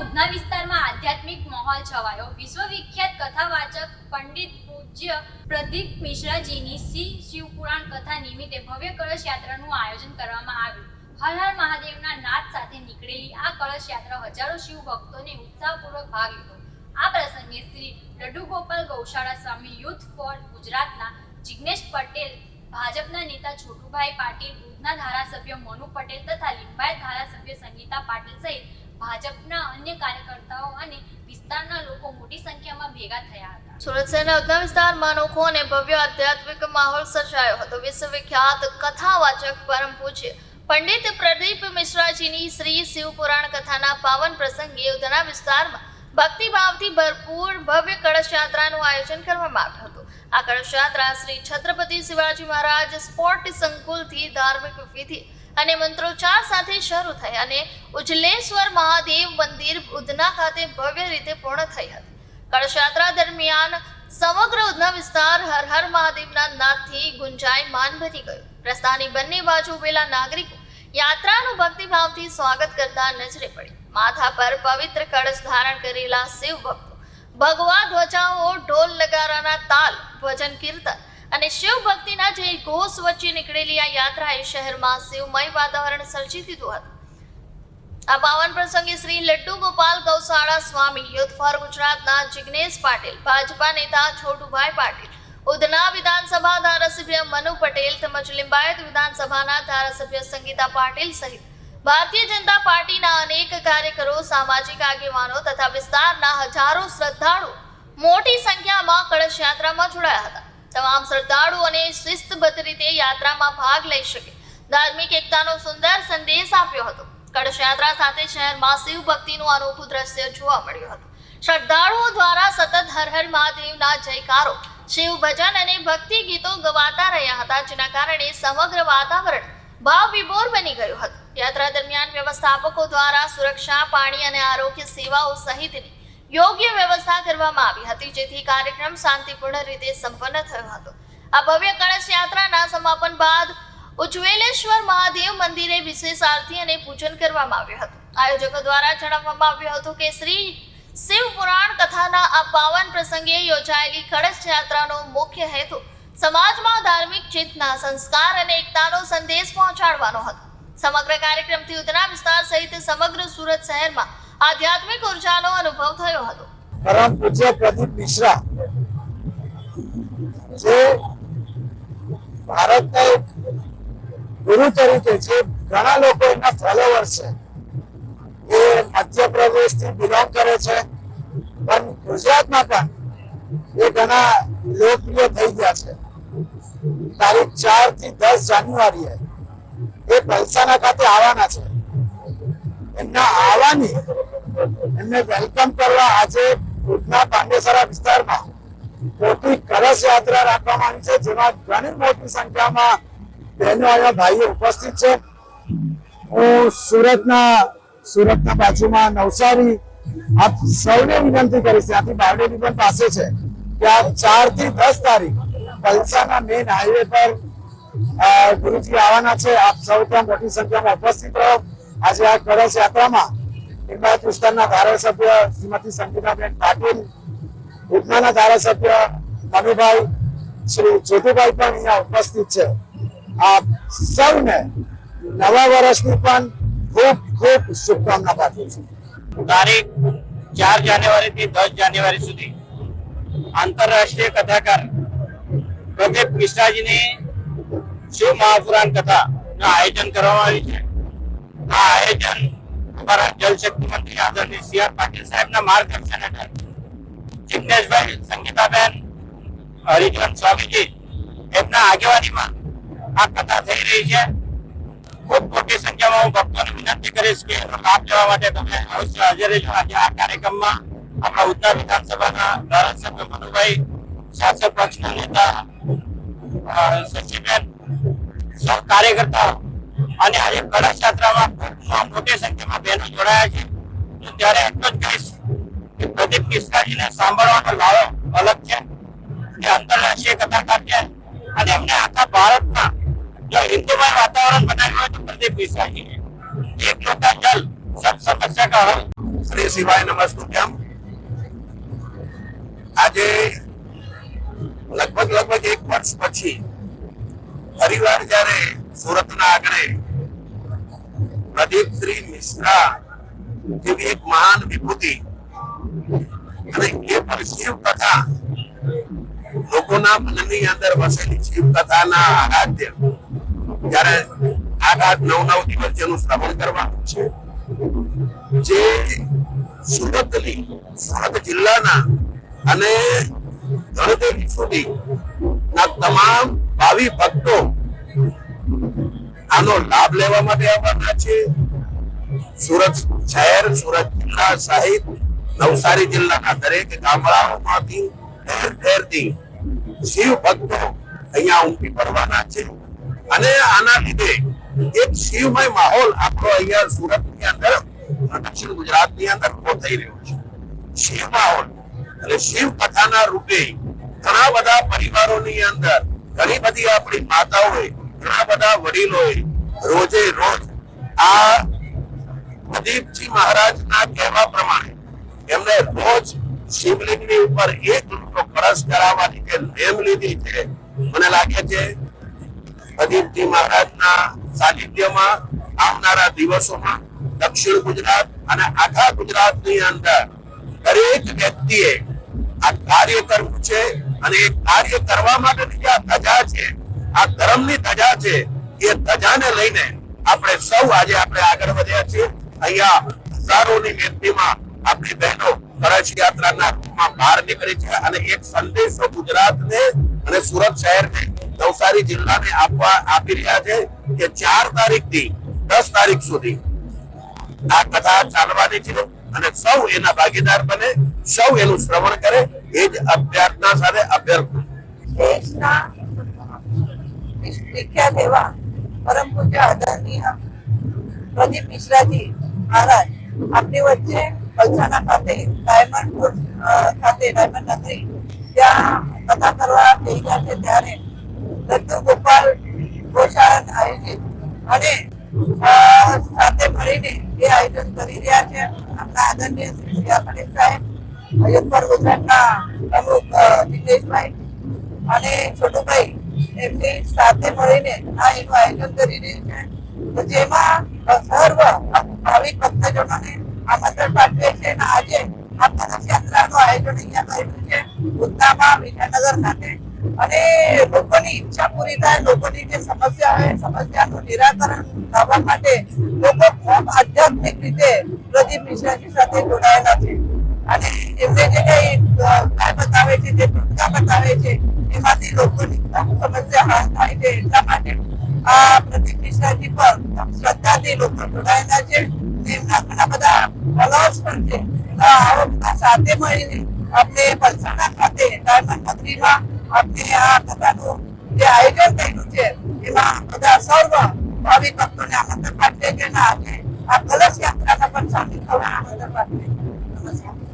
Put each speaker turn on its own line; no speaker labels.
ઉધના વિસ્તારમાં આધ્યાત્મિક માહોલ છવાયો. વિશ્વવિખ્યાત કથાવાચક પંડિત પૂજ્ય પ્રદીપ મિશ્રાજીની શ્રી શિવપુરાણ કથા નિમિત્તે ભવ્ય કળશ યાત્રાનું આયોજન કરવામાં આવ્યું. હર હર મહાદેવના નાદ સાથે નીકળેલી આ કળશ યાત્રા હજારો શિવ ભક્તોને ઉત્સાહપૂર્વક ભાગ લીધો. આ પ્રસંગે શ્રી ગોપાલ ગૌશાળા સ્વામી યુથ ફોર ગુજરાતના જિગ્નેશ પટેલ, ભાજપના નેતા છોટુભાઈ પાટીલ, ઉધના ધારાસભ્ય મોનુ પટેલ તથા લિંબાયત ધારાસભ્ય સંગીતા પાટીલ સહિત ભાજપના અન્ય કાર્યકર્તાઓ અને વિસ્તારના લોકો મોટી સંખ્યામાં ભેગા થયા હતા.
સુરત શહેરના ઉધના વિસ્તારમાં અનોખો અને ભવ્ય આધ્યાત્મિક માહોલ સર્જાયો હતો. વિશ્વવિખ્યાત કથાવાચક પરમ પૂજ્ય પંડિત પ્રદીપ મિશ્રાજીની શ્રી શિવપુરાણ કથાના પાવન પ્રસંગે ઉધના વિસ્તારમાં ભક્તિભાવથી ભરપૂર ભવ્ય કળશ યાત્રાનું આયોજન કરવામાં આવ્યું હતું. આ કળશ યાત્રા શ્રી છત્રપતિ શિવાજી મહારાજ સ્પોર્ટ સંકુલથી ધાર્મિક વિધિ અને મંત્રોચ્ચાર સાથે શરૂ થઈ અને ઉજલેશ્વર મહાદેવ મંદિર ઉધના ખાતે ભવ્ય રીતે પૂર્ણ થઈ હતી. કળશયાત્રા દરમિયાન સમગ્ર ઉધના વિસ્તાર હર હર મહાદેવના નાદથી ગુંજાયમાન ભરી ગયો. રસ્તાની બંને બાજુ ઉભેલા નાગરિકો યાત્રાનું ભક્તિભાવથી સ્વાગત કરતા નજરે પડી. માથા પર પવિત્ર કળશ ધારણ કરેલા શિવ ભક્તો ભગવા ધ્વજાઓ ઢોલ નગારાના તાલ, ભજન કીર્તન અને શિવ ભક્તિના જય ઘોષ વચ્ચે નીકળેલી આ યાત્રાએ શહેરમાં શિવમય વાતાવરણ સર્જી દીધું હતું. આ પાવન પ્રસંગે શ્રી લડ્ડુ ગોપાલ ગૌશાળા સ્વામી, યુથ ફોર ગુજરાતના જિગ્નેશ પાટીલ, ભાજપા નેતા છોટુભાઈ પાટીલ, ઉધના વિધાનસભા ધારાસભ્ય મનુ પટેલ તેમજ લિંબાયત વિધાનસભાના ધારાસભ્ય સંગીતા પાટીલ સહિત ભારતીય જનતા પાર્ટીના અનેક કાર્યકરો, સામાજિક આગેવાનો તથા વિસ્તારના હજારો શ્રદ્ધાળુ મોટી સંખ્યામાં કળશ યાત્રામાં જોડાયા હતા. તમામ શ્રદ્ધાળુઓને શિસ્તબદ્ધ રીતે યાત્રામાં ભાગ લઈ શકે. ધાર્મિક એકતાનો સુંદર સંદેશ આપ્યો હતો. કળશ યાત્રા સાથે શહેરમાં શિવ ભક્તિનું અનોખું દ્રશ્ય જોવા મળ્યું હતું. શ્રદ્ધાળુઓ દ્વારા સતત હર હર મહાદેવના જયકારો, શિવ ભજન અને ભક્તિ ગીતો ગવાતા રહ્યા હતા, જેના કારણે સમગ્ર વાતાવરણ ભાવ વિભોર બની ગયું હતું. યાત્રા દરમિયાન વ્યવસ્થાપકો દ્વારા સુરક્ષા, પાણી અને આરોગ્ય સેવાઓ સહિતની યોગ્ય વ્યવસ્થા કરવામાં આવી હતી. જેથી કાર્યક્રમ શાંતિપૂર્ણ રીતે સંપન્ન થયો હતો. આ ભવ્ય કળશ યાત્રાના સમાપન બાદ ઉજ્જવેલેશ્વર મહાદેવ મંદિરે વિશેષ આરતી અને પૂજન કરવામાં આવ્યું હતું. આયોજકો દ્વારા જણાવવામાં આવ્યું હતું કે શ્રી શિવ પુરાણ કથાના આ પાવન પ્રસંગે યોજાયેલી કળશ યાત્રાનો મુખ્ય હેતુ સમાજમાં ધાર્મિક ચેતના સંસ્કાર અને એકતાનો સંદેશ પહોંચાડવાનો હતો. સમગ્ર કાર્યક્રમથી ઉધના વિસ્તાર સહિત સમગ્ર સુરત શહેરમાં આધ્યાત્મિક ઉર્જાનો અનુભવ થયો હતો.
પરમ પૂજ્ય પ્રદીપ મિશ્રા, જે ભારતના એક ગુરુ તરીકે, જે ઘણા લોકો એના ફોલોવર્સ છે, એ મધ્યપ્રદેશથી બિલોંગ કરે છે, પણ ગુજરાતમાં પણ એ ઘણા લોકપ્રિય થઈ ગયા છે. તારીખ ચારથી દસ જાન્યુઆરીએ એ પલસાના ખાતે આવવાના છે. એમના આવવાની એમને વેલકમ કરવા આજે ભુજના પાંડેસરા વિસ્તારમાં મોટી કળશ યાત્રા રાખવામાં આવી છે, જેમાં ઘણી મોટી સંખ્યામાં બહેનો અને ભાઈઓ ઉપસ્થિત છે. હું સુરતના સુરતના બાજુમાં નવસારી આપ સૌને વિનંતી કરીશ, ત્યાંથી બારડોલી પણ પાસે છે આ ચારથી દસ તારીખ પલસાના મેઇન હાઈવે પર ગુરુજી આવવાના છે. આપ સૌ ત્યાં મોટી સંખ્યામાં ઉપસ્થિત રહો. આજે આ કળશ યાત્રામાં લિંબાયત વિસ્તારના ધારાસભ્ય શ્રીમતી સંગીતાબેન પાટીલ ઉધનાના ધારાસભ્ય મનુભાઈ, શ્રી જ્યોતિભાઈ પણ અહીંયા ઉપસ્થિત છે. આપ સૌને નવા વર્ષની પણ ખૂબ ખૂબ શુભકામના પાઠવું છું.
તારીખ ચાર જાન્યુઆરી થી દસ જાન્યુઆરી સુધી આંતરરાષ્ટ્રીય કથાકાર પ્રદીપ મિશ્રાજીની શિવ મહાપુરાણ કથા આયોજન કરવામાં આવ્યું છે. આ આયોજન અમારા જલશક્તિ મંત્રી આદરણીય સી આર પાટીલ સાહેબના માર્ગદર્શન હેઠળ જિજ્ઞેશભાઈ સંગીતાબેન હરિજન સ્વામીજી, એમના આગેવાનીમાં આ કથા થઈ રહી છે. ખૂબ મોટી સંખ્યામાં હું ભક્તોને વિનંતી કરીશ કે લાભ લેવા માટે તમે અવશ્ય હાજર રહેજો. આજે આ કાર્યક્રમમાં આપણા ઉત્તર વિધાનસભાના ધારાસભ્ય મનુભાઈ, શાસક પક્ષના નેતા શશીબેન સૌ કાર્યકર્તાઓ અને આજે કળશ યાત્રામાં મોટી સંખ્યામાં બહેનો જોડાયા છે. તો ત્યારે એટલો જ કહીશ કે પ્રદીપ મિશ્રાજીને સાંભળવાનો લાવો અલગ છે. એ આંતરરાષ્ટ્રીય કથાકાર છે અને એમને આખા ભારતમાં જો હિન્દુમય વાતાવરણ બનાવ્યું હોય તો પ્રદીપ મિશ્રાજી એક લોટા જલ સબ સમસ્યા કા હલ.
શ્રી શિવાય નમસ્તુભ્યમ આજે લગભગ લગભગ એક વર્ષ પછી ફરીવાર જ્યારે સુરતના આંગણે પ્રદીપશ્રી મિશ્રા જેવી એક મહાન વિભૂતિ અને એ પણ શિવ કથા લોકોના મનની અંદર વસેલી શિવ કથાના આરાધ્ય. જ્યારે આઠ નવ નવ દિવસ જેનું શ્રવણ કરવાનું છે. જે સુરતની, સુરત જિલ્લાના અને ગણદેવી સુધી ના તમામ ભાવિ ભક્તો આનો લાભ લેવા માટે આવવાના છે. સુરત શહેર, સુરત જિલ્લા સહિત નવસારી જિલ્લાના દરેક ગામડાઓમાંથી ઠેર ઠેરથી શિવ ભક્તો અહીંયા ઉમટી પડવાના છે. અને આના લીધે એક શિવમય માહોલ આપણો અહીંયા સુરતની અંદર દક્ષિણ ગુજરાતની અંદર ઊભો થઈ રહ્યો છે. શિવ માહોલ અને શિવ કથાના રૂપે ઘણા બધા પરિવારોની અંદર ઘણી બધી આપણી માતાઓએ ઘણા બધા વડીલોએ રોજે રોજ આ પ્રદીપજી મહારાજના કહેવા પ્રમાણે એમને રોજ શિવલિંગની ઉપર એક રૂપિયો કળશ કરાવવાની જે નેમ લીધી છે, મને લાગે છે પ્રદીપજી મહારાજના સાનિધ્યમાં આવનારા દિવસોમાં દક્ષિણ ગુજરાત અને આખા ગુજરાતની અંદર દરેક વ્યક્તિએ આ કાર્ય કરવું છે અને એ કાર્ય કરવા માટેની જે ધજા છે આ ધર્મની ધજા છે. એ ધજાને લઈને આપણે સૌ આજે આપણે આગળ વધ્યા છીએ. અહીંયા હજારોની વ્યક્તિમાં આપણી બહેનો કળશ યાત્રાના રૂપમાં બહાર નીકળી છે અને એક સંદેશો ગુજરાતને અને સુરત શહેરને નવસારી જિલ્લાને આપવા આપી રહ્યા છે કે ચાર તારીખથી દસ તારીખ સુધી આ કથા ચાલવાની છે અને સૌ એના ભાગીદાર બને, સૌ એનું શ્રવણ કરે, એ જ અભ્યર્થના સાથે અભ્યર્થના.
વિખ્યાત એવા પરમ પૂજ્ય આદરણીય પ્રદીપ મિશ્રાજી મહારાજ, આપની વચ્ચે પલસાના ખાતે ડાયમંડ ખાતે ડાયમંડ નગરી, ત્યાં કથા કરવા ગયા છે ત્યારે દત્તુ ગોપાલ ગોશાળા આયોજિત અને સાથે મળીને એ આયોજન કરી રહ્યા છે. આપણા આદરણીય શ્રી શ્રી અખિલેશ સાહેબ અયોધ્યા ગુજરાતના પ્રમુખ જિગ્નેશભાઈ અને છોટુભાઈ એમની સાથે મળીને આ એનું આયોજન કરી રહ્યું છે તો જેમાં સર્વ ભાવિક ભક્તજનોને આમંત્રણ પાઠવે છે અને આજે આ કળશ યાત્રાનું આયોજન અહીંયા કર્યું છે ઉધનામાં વિજયનગર ખાતે અને લોકોની ઈચ્છા પૂરી થાય લોકોની જે સમસ્યા હોય એ સમસ્યાનું નિરાકરણ લાવવા માટે લોકો ખૂબ આધ્યાત્મિક રીતે પ્રદીપ મિશ્રાજી સાથે જોડાયેલા છે અને એમને જે કઈ છે જે ટૂટકા બતાવે છે, એમાંથી લોકોની સમસ્યા હલ થાય છે, એટલા માટે આ પ્રતિક મિશ્રાજી પર શ્રદ્ધાથી લોકો જોડાયેલા છે. એમના ઘણા બધા ફોલોઅર્સ પણ છે. આવો બધા સાથે મળીને આપણે પલસાણા ખાતે ડાયમંડ મંદિરમાં આપણે આ કથાનું જે આયોજન થયેલું છે, એમાં બધા સર્વ ભાવિક ભક્તોને આમંત્રણ પાઠવે છે ના આજે આ કલશ યાત્રાના પણ સામેલ થવા આમંત્રણ પાઠવે